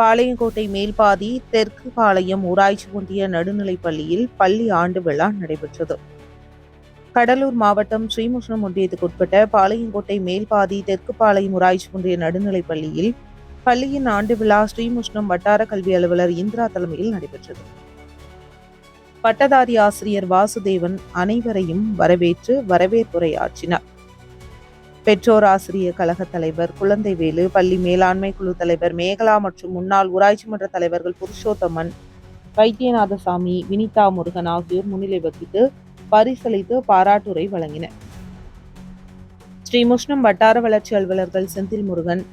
பாளையங்கோட்டை மேல்பாதி தெற்கு பாளையம் ஊராட்சி ஒன்றிய நடுநிலைப் பள்ளியில் பள்ளி ஆண்டு விழா நடைபெற்றது. கடலூர் மாவட்டம் ஸ்ரீமுஷ்ணம் ஒன்றியத்துக்குட்பட்ட பாளையங்கோட்டை மேல்பாதி தெற்கு பாளையம் ஊராட்சி ஒன்றிய நடுநிலைப் பள்ளியில் பள்ளியின் ஆண்டு விழா ஸ்ரீமுஷ்ணம் வட்டார கல்வி அலுவலர் இந்திரா தலைமையில் நடைபெற்றது. பட்டதாரி ஆசிரியர் வாசுதேவன் அனைவரையும் வரவேற்று வரவேற்புரையாற்றினார். பெற்றோர் ஆசிரியர் கழக தலைவர் குழந்தைவேலு பள்ளி மேலாண்மை குழு தலைவர் மேகலா மற்றும் முன்னாள் ஊராட்சி மன்ற தலைவர்கள் புருஷோத்தமன் வைத்தியநாதசாமி வினிதா முருகன் ஆகியோர் முன்னிலை வகித்து பரிசளித்து பாராட்டுரை வழங்கினர். ஸ்ரீமுஷ்ணம் வட்டார வளர்ச்சி அலுவலர்கள் செந்தில் முருகன்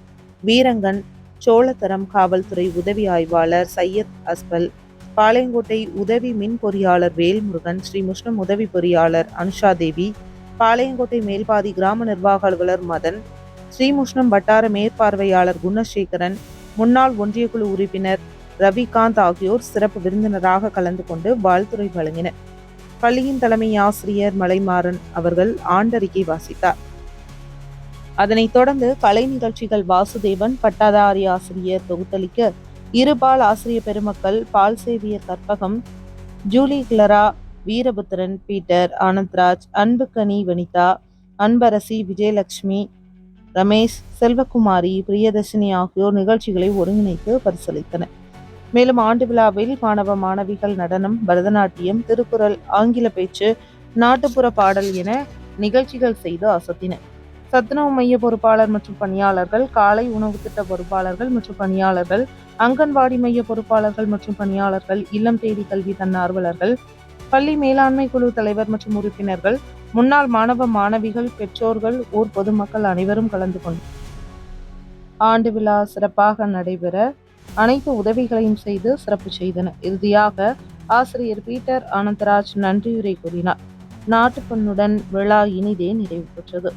வீரங்கன் சோழத்தரம் காவல்துறை உதவி ஆய்வாளர் சையத் அஸ்பல் பாளையங்கோட்டை உதவி மின் பொறியாளர் வேல்முருகன் ஸ்ரீமுஷ்ணம் உதவி பொறியாளர் அனுஷா தேவி பாளையங்கோட்டை மேல்பாதி கிராம நிர்வாக அலுவலர் மதன் ஸ்ரீமுஷ்ணம் வட்டார மேற்பார்வையாளர் குணசேகரன் முன்னாள் ஒன்றியக்குழு உறுப்பினர் ரவிகாந்த் ஆகியோர் சிறப்பு விருந்தினராக கலந்து கொண்டு வாழ்த்துறை வழங்கினர். பள்ளியின் தலைமை ஆசிரியர் மலைமாறன் அவர்கள் ஆண்டறிக்கை வாசித்தார். அதனைத் தொடர்ந்து கலை நிகழ்ச்சிகள் வாசுதேவன் பட்டாதாரி ஆசிரியர் தொகுத்தளிக்க இருபால் ஆசிரியர் பெருமக்கள் Paul Xavier Karpagam Julie Clara Veeraputhiran Peter Anandraj Anbukkani Vanitha Anbarasi Vijayalakshmi Ramesh Selvakumari Priyadharshini ஆகியோர் நிகழ்ச்சிகளை ஒருங்கிணைத்து பரிசளித்தனர். மேலும் ஆண்டு விழாவில் மாணவ மாணவிகள் நடனம் பரதநாட்டியம் திருக்குறள் ஆங்கில பேச்சு நாட்டுப்புற பாடல் என நிகழ்ச்சிகள் செய்து அசத்தினர். சத்துணவு மைய பொறுப்பாளர் மற்றும் பணியாளர்கள் காலை உணவு திட்ட பொறுப்பாளர்கள் மற்றும் பணியாளர்கள் அங்கன்வாடி மைய பொறுப்பாளர்கள் மற்றும் பணியாளர்கள் இல்லம் தேடி கல்வி தன்னார்வலர்கள் பள்ளி மேலாண்மை குழு தலைவர் மற்றும் உறுப்பினர்கள் முன்னாள் மாணவ மாணவிகள் பெற்றோர்கள் ஊர் பொதுமக்கள் அனைவரும் கலந்து கொண்டு ஆண்டு விழா சிறப்பாக நடைபெற அனைத்து உதவிகளையும் செய்து சிறப்பு செய்தனர். இறுதியாக ஆசிரியர் பீட்டர் ஆனந்தராஜ் நன்றியுரை கூறினார். நாட்டுப்பண்ணுடன் விழா இனிதே நிறைவு பெற்றது.